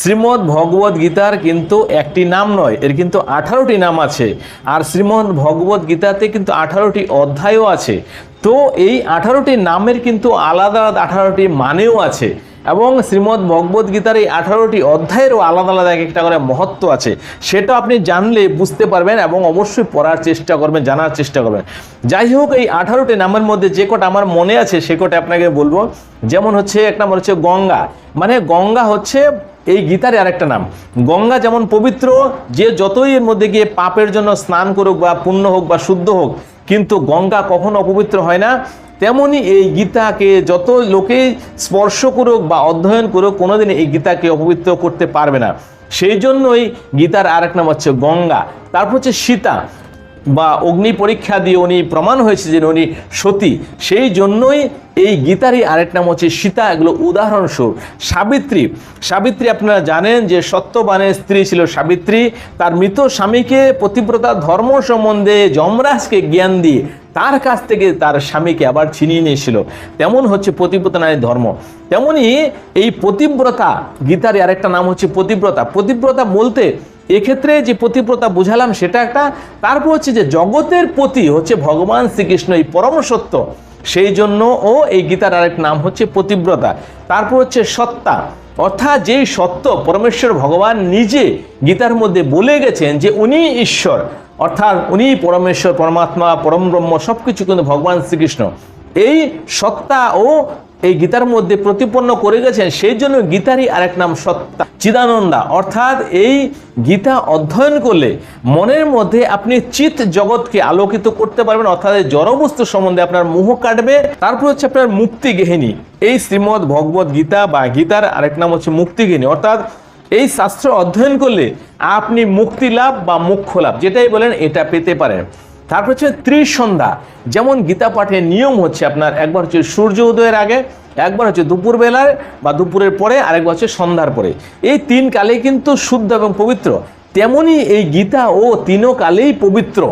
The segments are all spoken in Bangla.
শ্রীমদ্ ভগবদ গীতার কিন্তু একটি নাম নয়, এর কিন্তু আঠারোটি নাম আছে। আর শ্রীমদ্ ভগবদ গীতাতে কিন্তু আঠারোটি অধ্যায়ও আছে। তো এই আঠারোটি নামের কিন্তু আলাদা আলাদা আঠারোটি মানেও আছে। এবং শ্রীমদ্ ভগবদ গীতার এই আঠারোটি অধ্যায়েরও আলাদা আলাদা এক একটা করে মহত্ব আছে। সেটা আপনি জানলে বুঝতে পারবেন এবং অবশ্যই পড়ার চেষ্টা করবেন, জানার চেষ্টা করবেন। যাই হোক, এই আঠারোটি নামের মধ্যে যে কটা আমার মনে আছে, সে কটা আপনাকে বলব। যেমন হচ্ছে, এক নম্বর হচ্ছে গঙ্গা। মানে গঙ্গা হচ্ছে এই গীতার আরেকটা নাম। গঙ্গা যেমন পবিত্র, যে যতই এর মধ্যে গিয়ে পাপের জন্য স্নান করুক বা পুণ্য হোক বা শুদ্ধ হোক, কিন্তু গঙ্গা কখনো অপবিত্র হয় না। তেমনি এই গীতাকে যত লোকেই স্পর্শ করুক বা অধ্যয়ন করুক কোনোদিন এই গীতাকে অপবিত্র করতে পারবে না। সেই জন্যই গীতার আরেক নাম হচ্ছে গঙ্গা। তারপর হচ্ছে সীতা। বা অগ্নি পরীক্ষা দিয়ে উনি প্রমাণ হয়েছে যে উনি সতী। সেই জন্যই এই গীতারই আরেক নাম হচ্ছে সীতা। এগুলো উদাহরণস্বরূপ। সাবিত্রী। সাবিত্রী আপনারা জানেন যে সত্যবানের স্ত্রী ছিল সাবিত্রী। তার মৃত স্বামীকে পতিব্রতা ধর্ম সম্বন্ধে যমরাজকে জ্ঞান দিয়ে তার কাছ থেকে তার স্বামীকে আবার ছিনিয়ে নিয়েছিল। তেমন হচ্ছে পতিব্রতা নারীর ধর্ম। তেমনি এই পতিব্রতা গীতার আরেকটা নাম হচ্ছে পতিব্রতা। পতিব্রতা বলতে এক্ষেত্রে যে পতিব্রতা বুঝালাম সেটা একটা। তারপর হচ্ছে যে জগতের পতি হচ্ছে ভগবান শ্রীকৃষ্ণ এই পরম সত্য, সেই জন্য ও এই গীতার আরেক নাম হচ্ছে পতিব্রতা। তারপর হচ্ছে সত্তা, অর্থাৎ যেই সত্য পরমেশ্বর ভগবান নিজে গীতার মধ্যে বলে গেছেন যে উনি ঈশ্বর, অর্থাৎ উনি পরমেশ্বর, পরমাত্মা, পরম ব্রহ্ম সব কিছু কিন্তু ভগবান শ্রীকৃষ্ণ। এই সত্তা ও এই গীতার মধ্যে প্রতিপন্ন করে গেছেন, সেই জন্য গীতারই আরেক নাম সত্তা, চিদানন্দা। অর্থাৎ এই গীতা অধ্যয়ন করলে মনের মধ্যে আপনি চিত জগৎকে আলোকিত করতে পারবেন, অর্থাৎ জড়বস্তু সম্বন্ধে আপনার মোহ কাটবে, তারপর হচ্ছে আপনার মুক্তি গেহিনী এই শ্রীমদ্ ভগবত গীতা বা গীতার আরেক নাম হচ্ছে মুক্তি গেহিনী অর্থাৎ এই শাস্ত্র অধ্যয়ন করলে আপনি মুক্তি লাভ বা মুখ্য লাভ, যেটাই বলেন এটা পেতে পারেন। তারপর হচ্ছে ত্রিসন্ধ্যা যেমন গীতা পাঠের নিয়ম হচ্ছে আপনার, একবার হচ্ছে সূর্য উদয়ের আগে, একবার হচ্ছে দুপুর বেলায় বা দুপুরের পরে, আরেকবার হচ্ছে সন্ধ্যার পরে। এই তিন কালে কিন্তু শুদ্ধ এবং পবিত্র। তেমনি এই গীতা ও তিনও কালেই পবিত্র।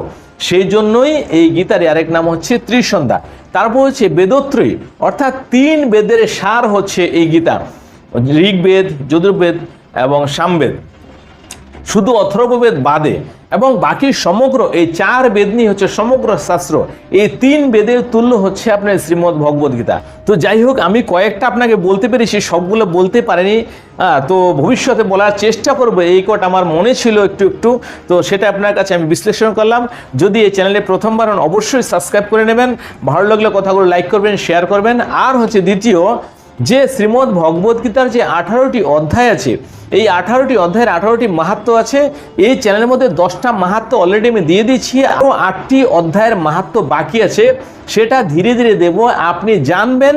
সেই জন্যই এই গীতার আরেক নাম হচ্ছে ত্রিসন্ধ্যা তারপর হচ্ছে বেদত্রয়ী। অর্থাৎ তিন বেদের সার হচ্ছে এই গীতা। ঋগ্বেদ, যদুর্বেদ এবং সামবেদ। শুধু অথর্ববেদ বাদে এবং বাকি সমগ্র এই চার বেদ নিয়ে হচ্ছে সমগ্র শাস্ত্র এই তিন বেদের তুল্য হচ্ছে আপনার শ্রীমদ্ ভগবদ গীতা। তো যাই হোক আমি কয়েকটা আপনাকে বলতে পেরেছি সবগুলো বলতে পারিনি। তো ভবিষ্যতে বলার চেষ্টা করব এই কট আমার মনে ছিল একটু একটু। তো সেটা আপনার কাছে আমি বিশ্লেষণ করলাম। যদি এই চ্যানেলে প্রথমবার হন, অবশ্যই সাবস্ক্রাইব করে নেবেন। ভালো লাগলে কথাগুলো লাইক করবেন শেয়ার করবেন। আর হচ্ছে দ্বিতীয় যে শ্রীমদ্ ভগবদ গীতার যে আঠারোটি অধ্যায় আছে এই আঠারোটি অধ্যায়ের আঠারোটি মাহাত্ম আছে। এই চ্যানেলের মধ্যে দশটা মাহাত্ম অলরেডি আমি দিয়ে দিচ্ছি আরও আটটি অধ্যায়ের মাহাত্ম বাকি আছে। সেটা ধীরে ধীরে দেব। আপনি জানবেন,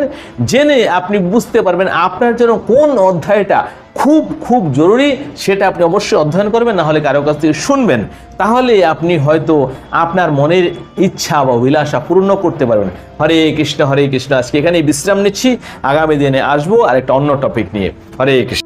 জেনে আপনি বুঝতে পারবেন আপনার জন্য কোন অধ্যায়টা খুব খুব জরুরি, সেটা আপনি অবশ্যই অধ্যয়ন করবেন না হলে কারও কাছ থেকে শুনবেন। তাহলে আপনি হয়তো আপনার মনের ইচ্ছা বা অভিলাষা পূর্ণ করতে পারবেন। হরে কৃষ্ণ হরে কৃষ্ণ, আজকে এখানে বিশ্রাম নিচ্ছি। আগামী দিনে আসব আর একটা অন্য টপিক নিয়ে। হরে কৃষ্ণ।